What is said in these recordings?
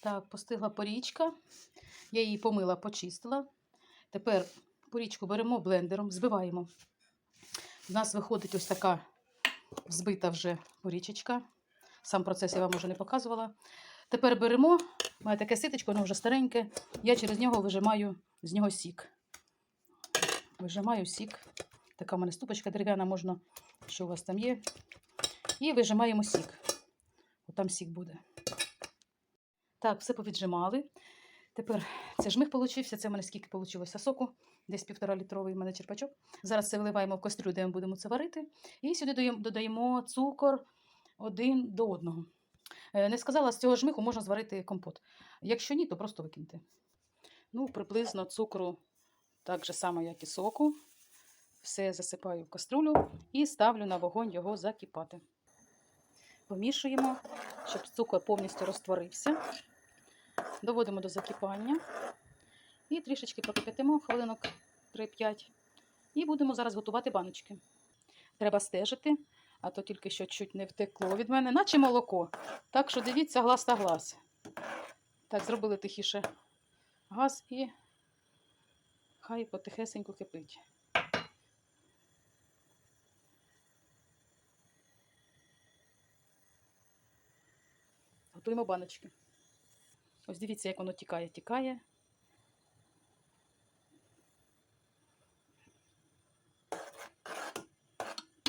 Так, постигла порічка. Я її помила, почистила. Тепер порічку беремо блендером, збиваємо. У нас виходить ось така збита вже порічечка. Сам процес я вам вже не показувала. Тепер беремо, мене таке ситочко, воно вже стареньке. Я через нього вижимаю з нього сік. Вижимаю сік. Така в мене ступочка дерев'яна, можна, що у вас там є. І вижимаємо сік. Там сік буде. Так, все повіджимали. Тепер це жмих получився. Це в мене скільки вийшло соку. Десь півтора літровий в мене черпачок. Зараз це виливаємо в кастрюлю, де ми будемо це варити. І сюди додаємо, цукор один до одного. Е, Не сказала, з цього жмиху можна зварити компот. Якщо ні, то просто викиньте. Ну, приблизно цукру так же само, як і соку. Все засипаю в каструлю і ставлю на вогонь його закипати. Помішуємо, щоб цукор повністю розтворився. Доводимо до закипання. І трішечки прокипятимо хвилинок 3-5. І будемо зараз готувати баночки. Треба стежити, а то тільки що чуть не втекло від мене, наче молоко. Так що дивіться глаз та глаз. Так, зробили тихіше газ і хай потихесенько кипить. Готуємо баночки. Ось дивіться, як воно тікає, тікає.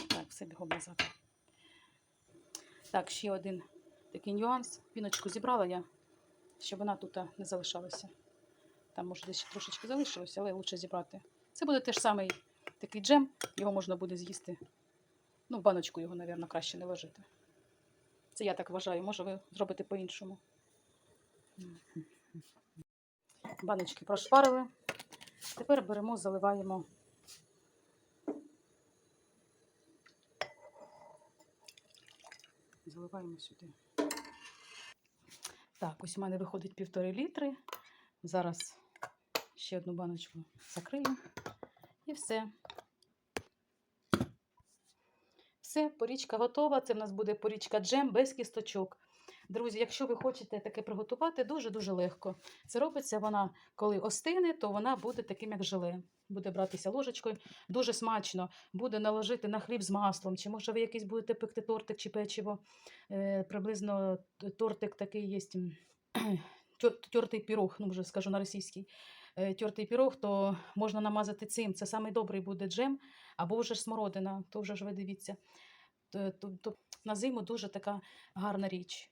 Так, все бігом назад. Так, ще один такий нюанс. Піночку зібрала я, щоб вона тут не залишалася. Там, може, десь трошечки залишилося, але краще зібрати. Це буде теж самий такий джем, його можна буде з'їсти. Ну, в баночку його, мабуть, краще не ложити. Це я так вважаю, може ви зробите по-іншому. Баночки прошпарили. Тепер беремо, заливаємо. Заливаємо сюди. Так, ось у мене виходить півтори літри. Зараз ще одну баночку закрию. І все. Все, порічка готова. Це в нас буде порічка джем без кісточок. Друзі, якщо ви хочете таке приготувати, дуже-дуже легко. Це робиться вона, коли остине, то вона буде таким, як желе. Буде братися ложечкою, дуже смачно, буде наложити на хліб з маслом, чи може ви якийсь будете пекти тортик чи печиво. Е, приблизно тортик такий є, тертий пірог, ну вже скажу на російський. Е, Тертий пірог, то можна намазати цим. Це самий добрий буде джем, або вже смородина, то вже ж ви дивіться. То, то, то на зиму дуже така гарна річ.